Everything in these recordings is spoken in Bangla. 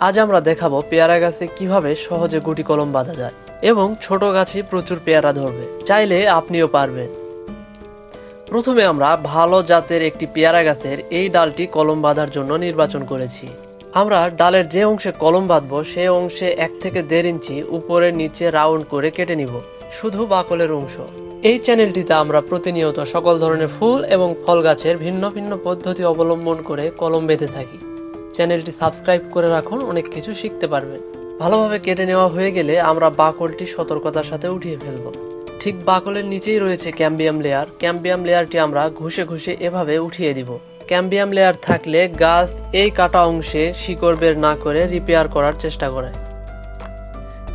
আজ আমরা দেখাবো পেয়ারা গাছে কীভাবে সহজে গুটি কলম বাঁধা যায় এবং ছোট গাছে প্রচুর পেয়ারা ধরবে। চাইলে আপনিও পারবেন। প্রথমে আমরা ভালো জাতের একটি পেয়ারা গাছের এই ডালটি কলম বাঁধার জন্য নির্বাচন করেছি। আমরা ডালের যে অংশে কলম বাঁধবো, সে অংশে এক থেকে দেড় ইঞ্চি উপরে নিচে রাউন্ড করে কেটে নিব, শুধু বাকলের অংশ। এই চ্যানেলটিতে আমরা প্রতিনিয়ত সকল ধরনের ফুল এবং ফল গাছের ভিন্ন ভিন্ন পদ্ধতি অবলম্বন করে কলম বেঁধে থাকি। চ্যানেলটি সাবস্ক্রাইব করে রাখুন, অনেক কিছু শিখতে পারবেন। ভালোভাবে কেটে নেওয়া হয়ে গেলে আমরা বাকলটি সতর্কতার সাথে উঠিয়ে ফেলব। ঠিক বাকলের নিচেই রয়েছে ক্যাম্বিয়াম লেয়ার। ক্যাম্বিয়াম লেয়ারটি আমরা ঘষে ঘষে এভাবে উঠিয়ে দিব। ক্যাম্বিয়াম লেয়ার থাকলে গাছ এই কাটা অংশে শিকড় বের না করে রিপেয়ার করার চেষ্টা করে।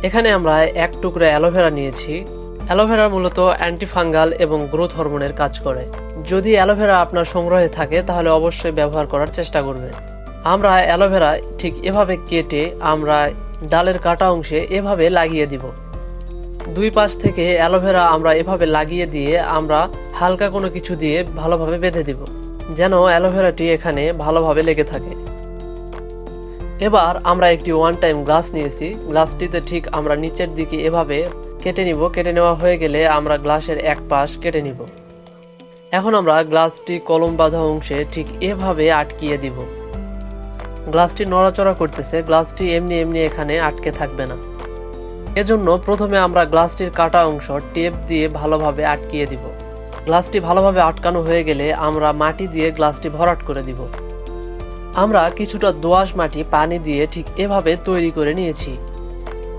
এখানে আমরা এক টুকরা অ্যালোভেরা নিয়েছি। অ্যালোভেরা মূলত অ্যান্টিফাঙ্গাল এবং গ্রোথ হরমোনের কাজ করে। যদি অ্যালোভেরা আপনার সংগ্রহে থাকে, তাহলে অবশ্যই ব্যবহার করার চেষ্টা করবেন। আমরা অ্যালোভেরা ঠিক এভাবে কেটে আমরা ডালের কাটা অংশে এভাবে লাগিয়ে দিব। দুই পাশ থেকে অ্যালোভেরা আমরা এভাবে লাগিয়ে দিয়ে আমরা হালকা কোনো কিছু দিয়ে ভালোভাবে বেঁধে দিব, যেন অ্যালোভেরাটি এখানে ভালোভাবে লেগে থাকে। এবার আমরা একটি ওয়ান টাইম গ্লাস নিয়েছি। গ্লাসটিতে ঠিক আমরা নিচের দিকে এভাবে কেটে নিব। কেটে নেওয়া হয়ে গেলে আমরা গ্লাসের এক পাশ কেটে নিব। এখন আমরা গ্লাসটি কলম বাঁধা অংশে ঠিক এভাবে আটকিয়ে দিব। গ্লাসটি নড়াচড়া করতেছে, গ্লাসটি এমনি এমনি এখানে আটকে থাকবে না। এজন্য প্রথমে আমরা গ্লাসটির কাটা অংশ টেপ দিয়ে ভালোভাবে আটকিয়ে দিব। গ্লাসটি ভালোভাবে আটকানো হয়ে গেলে আমরা মাটি দিয়ে গ্লাসটি ভরাট করে দিব। আমরা কিছুটা দোআঁশ মাটি পানি দিয়ে ঠিক এভাবে তৈরি করে নিয়েছি।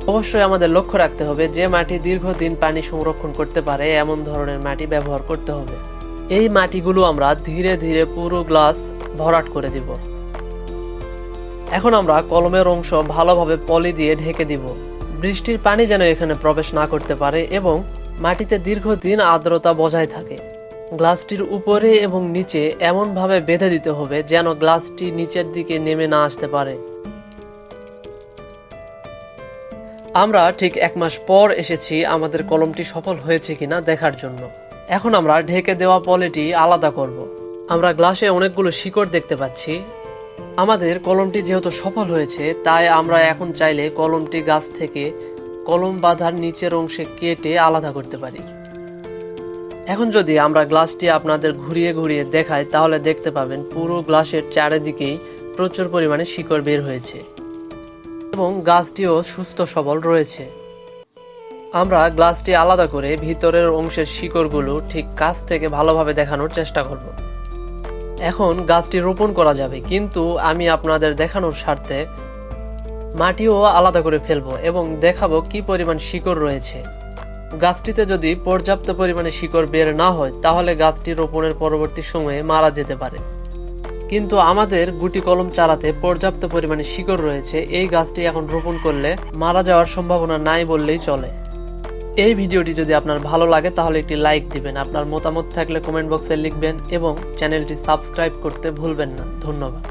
অবশ্যই আমাদের লক্ষ্য রাখতে হবে যে মাটি দীর্ঘদিন পানি সংরক্ষণ করতে পারে, এমন ধরনের মাটি ব্যবহার করতে হবে। এই মাটিগুলো আমরা ধীরে ধীরে পুরো গ্লাস ভরাট করে দিব। এখন আমরা কলমের অংশ ভালোভাবে পলি দিয়ে ঢেকে দিব। বৃষ্টির পানি যেন এখানে প্রবেশ না করতে পারে এবং মাটিতে দীর্ঘদিন আর্দ্রতা বজায় থাকে। গ্লাসটির উপরে এবং নিচে এমনভাবে বেঁধে দিতে হবে যেন গ্লাসটি নিচের দিকে নেমে না আসতে পারে। আমরা ঠিক এক মাস পর এসেছি আমাদের কলমটি সফল হয়েছে কিনা দেখার জন্য। এখন আমরা ঢেকে দেওয়া পলিটি আলাদা করব। আমরা গ্লাসে অনেকগুলো শিকড় দেখতে পাচ্ছি। আমাদের কলমটি যেহেতু সফল হয়েছে, তাই আমরা এখন চাইলে কলমটি গাছ থেকে কলম বাঁধার নিচের অংশে কেটে আলাদা করতে পারি। এখন যদি আমরা গ্লাসটি আপনাদের ঘুরিয়ে ঘুরিয়ে দেখাই, তাহলে দেখতে পাবেন পুরো গ্লাসের চারিদিকেই প্রচুর পরিমাণে শিকড় বের হয়েছে এবং গাছটিও সুস্থ সবল রয়েছে। আমরা গ্লাসটি আলাদা করে ভিতরের অংশের শিকড়গুলো ঠিক কাছ থেকে ভালোভাবে দেখানোর চেষ্টা করব। এখন গাছটি রোপণ করা যাবে, কিন্তু আমি আপনাদের দেখানোর স্বার্থে মাটিও আলাদা করে ফেলব এবং দেখাবো কি পরিমাণ শিকড় রয়েছে। গাছটিতে যদি পর্যাপ্ত পরিমাণে শিকড় বের না হয়, তাহলে গাছটি রোপণের পরবর্তী সময়ে মারা যেতে পারে। কিন্তু আমাদের গুটি কলম চারাতে পর্যাপ্ত পরিমাণে শিকড় রয়েছে, এই গাছটি এখন রোপণ করলে মারা যাওয়ার সম্ভাবনা নাই বললেই চলে। এই ভিডিওটি যদি আপনার ভালো লাগে, তাহলে একটি লাইক দিবেন। আপনার মতামত থাকলে কমেন্ট বক্সে লিখবেন এবং চ্যানেলটি সাবস্ক্রাইব করতে ভুলবেন না। ধন্যবাদ।